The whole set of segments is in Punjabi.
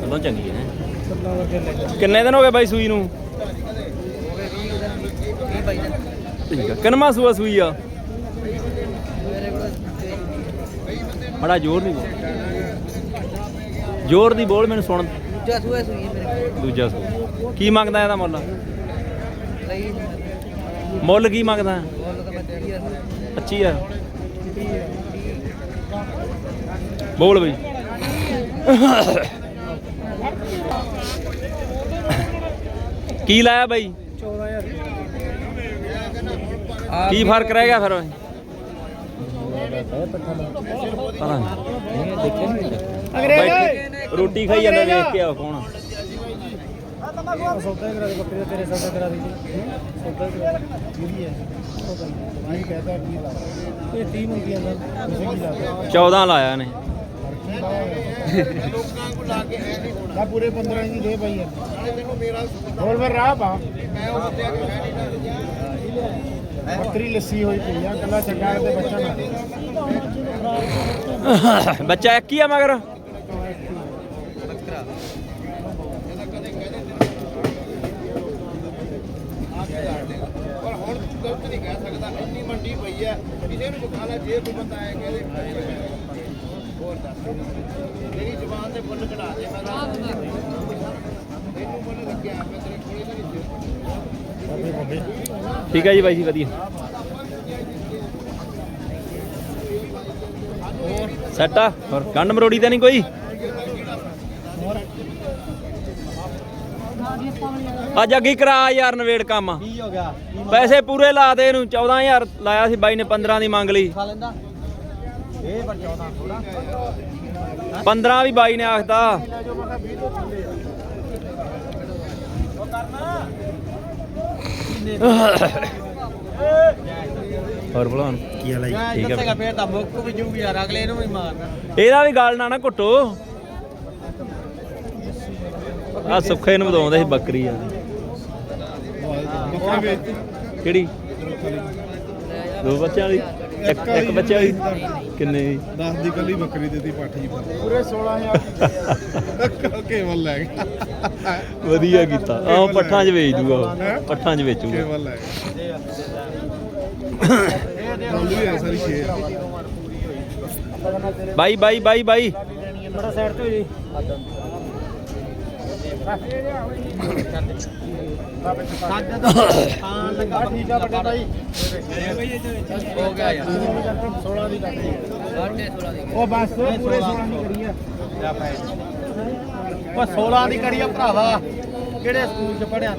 ਚਲੋ ਚੰਗੀ ਹੈ। ਕਿੰਨੇ ਦਿਨ ਹੋ ਗਏ ਬਾਈ ਸੂਈ ਨੂੰ? ਠੀਕ ਆ। ਕਿੰਨਵਾਂ ਸੂਆ ਸੂਈ ਆ? ਬੜਾ ਜ਼ੋਰ ਦੀ ਬੋਲ। ਜ਼ੋਰ ਦੀ ਬੋਲ ਮੈਨੂੰ ਸੁਣ। ਦੂਜਾ ਸੂਆ ਸੂਈ ਹੈ ਮੇਰੇ ਦੂਜਾ ਸੂਆ। ਕੀ ਮੰਗਦਾ ਇਹਦਾ ਮੁੱਲ? ਮੁੱਲ ਕੀ ਮੰਗਦਾ? ਬੋਲ ਤਾਂ ਮੈਂ ਤੇਰੀ ਆ 25000 ਬੋਲ ਬਈ। ਕੀ ਲਾਇਆ ਬਾਈ? 14000 ਕੀ ਫ਼ਰਕ ਰਹਿ ਗਿਆ ਫਿਰ ਪਤਾ ਨਹੀਂ ਰੋਟੀ ਖਾਈ ਜਾਂਦਾ ਵੇਖ ਕੇ ਆ ਕੌਣ ਸੌਦਾ ਕਰਾ ਦੇ ਬੱਕਰੀ ਦਾ ਤੇਰੇ ਸੌਦਾ ਕਰਾ ਦੇ ਸੌਦਾ ਕਰਾ ਜਿਹੜੀ ਹੈ ਨਹੀਂ ਕਹਤਾ ਕੀ ਲਾ ਇਹ 30 ਮੰਗੀਆਂ ਦਾ ਤੁਸੀਂ ਕੀ ਲਾ 14 ਲਾਇਆ ਨੇ ਲੋਕਾਂ ਕੋ ਲਾ ਕੇ ਆ ਪੂਰੇ 15 ਇੰਚ ਦੇ ਭਾਈ ਨਾਲੇ ਤੈਨੂੰ ਮੇਰਾ ਹੋਰ ਫਿਰ ਰਾਹ ਪਾ ਮੈਂ ਉਹ ਤੇ ਬੱਕਰੀ ਲੱਸੀ ਹੋਈ ਪਈ ਆ ਕੱਲਾ ਚੰਗਾ ਤੇ ਬੱਚਾ ਨਾ ਬੱਚਾ ਇੱਕ ਹੀ ਆ ਮਗਰ? ਪਰ ਹੁਣ ਤੂੰ ਗਲਤ ਨਹੀਂ ਕਹਿ ਸਕਦਾ ਇੰਨੀ ਮੰਡੀ ਪਈ ਹੈ ਕਿਸੇ ਨੂੰ ਬੁਖਾ ਜੇ ਕੋਈ ਬੰਦਾ ਆਇਆ ਕਹਿੰਦੇ ਹੋਰ ਦੱਸ ਮੇਰੀ ਜ਼ੁਬਾਨ ਤੇ ਬੁੱਲ ਚੜਾ ਦੇ ਮੈਂ ਤੈਨੂੰ ਬੁੱਲ ਲੱਗਿਆ ਮੈਂ ਤੇਰੇ ਕੋਲੇ ਤਾਂ ਨਹੀਂ ਠੀਕ ਹੈ ਜੀ ਬਾਈ ਜੀ, ਵਧੀਆ। ਸੈਟ ਆ? ਹੋਰ ਗੰਡ ਮਰੋੜੀ ਤਾਂ ਨਹੀਂ ਕੋਈ? ਅੱਜ ਅੱਗੇ ਕਰਾ ਯਾਰ ਨਵੇੜ ਕੰਮ। ਕੀ ਹੋ ਗਿਆ? ਪੈਸੇ ਪੂਰੇ ਲਾ ਦੇ ਇਹਨੂੰ 14000 ਲਾਇਆ ਸੀ ਬਾਈ ਨੇ 15 ਦੀ ਮੰਗ ਲਈ। ਖਾ ਲੈਂਦਾ? ਇਹ ਪਰ 14 ਥੋੜਾ 15 ਵੀ ਬਾਈ ਨੇ ਆਖਦਾ। ਹੋਰ ਭਲਵਾਨ ਕੀ ਹਾਲ ਠੀਕ ਹੈ ਫੇਰ ਤਾਂ ਮੁੱਕ ਵੀ ਜੂਗੀ ਯਾਰ ਅਗਲੇ ਨੂੰ ਵੀ ਮਾਰਨਾ। ਇਹਦਾ ਵੀ ਗਾਲ ਨਾ ਨਾ ਘੁੱਟੋ। ਆ ਸੁੱਖੇ ਨੂੰ ਬਤਾਉਂਦੇ ਸੀ ਬੱਕਰੀ ਆ। ਕਿਹੜੀ? ਦੋ ਬੱਚਿਆਂ ਦੀ ਇੱਕ ਇੱਕ ਬੱਚੇ ਵਾਲੀ ਕਿੰਨੇ ਦੀ? 10 ਦੀ ਕੱਲੀ ਬੱਕਰੀ ਦਿੱਤੀ ਪੱਠ ਜੀ ਪੂਰੇ 16000 ਕੇਵਲ ਲੈ ਗਿਆ। ਵਧੀਆ ਕੀਤਾ। ਆਹ ਪੱਠਾਂ 'ਚ ਵੇਚ ਦੂਗਾ ਉਹ। ਪੱਠਾਂ 'ਚ ਵੇਚੂਗਾ। ਕੇਵਲ ਲੈ ਗਿਆ। ਆ ਬਾਈ ਬਾਈ ਬਾਈ ਬਾਈ। ਬੜਾ ਸਾਈਡ ਤੇ ਜੀ ਹਾਂ ਹੋ ਗਿਆ ਯਾਰ 16 ਦੀ ਕੱਟ ਉਹ ਬਸ ਪੂਰੇ 16 ਦੀ ਕਰੀ ਆ ਉਹ 16 ਦੀ ਕਰੀ ਆ ਭਰਾਵਾ ਕਿਹੜੇ ਸਕੂਲ ਚ ਪੜਿਆ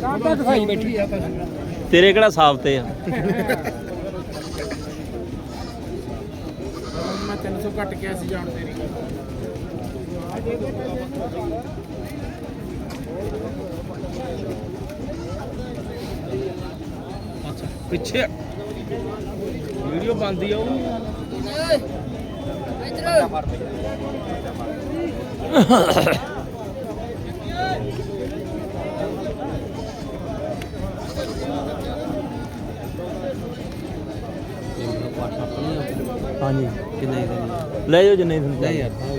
ਕਾਹਦਾ ਦਿਖਾਈ ਬੈਠੀ ਆ ਤੇਰੇ ਕਿਹੜਾ ਸਾਫ਼ ਤੇ ਆ? ਮੈਂ 300 ਘੱਟ ਗਿਆ ਸੀ ਜਾਣ ਤੇਰੀ। ਪਿੱਛੇ ਵੀਡੀਓ ਬੰਦੀ ਆ ਉਹ। ਹਾਂਜੀ। ਕਿੰਨੇ ਦੇ ਲੈ ਜਾਓ ਜਿੰਨੇ ਤੁਹਾਨੂੰ ਨਹੀਂ ਚਾਹੀਦੇ।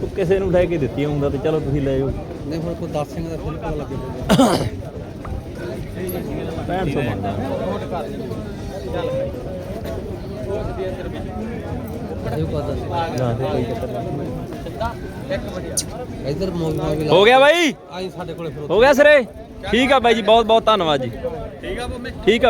ਤੂੰ ਕਿਸੇ ਨੂੰ ਲੈ ਕੇ ਦਿੱਤੀ ਹੁੰਦਾ ਤੇ ਚਲੋ ਤੁਸੀਂ ਲੈ ਜਾਓ ਨਹੀਂ ਹੁਣ ਕੋਈ 10 ਸਿੰਘ ਦਾ ਫਿਰ ਪਤਾ ਲੱਗੇ 6500 ਬਣਦਾ ਇਹ ਪਤਾ ਨਾ ਤੇ ਕੋਈ ਚੱਕਰ ਨਹੀਂ। ਇਧਰ ਮੋਬਾਈਲ ਹੋ ਗਿਆ ਬਾਈ? ਆਈ ਸਾਡੇ ਕੋਲੇ ਫਿਰ ਹੋ ਗਿਆ ਸਰੇ? ਠੀਕ ਆ ਬਾਈ ਜੀ ਬਹੁਤ ਬਹੁਤ ਧੰਨਵਾਦ ਜੀ। ਠੀਕ ਆ ਠੀਕ ਆ।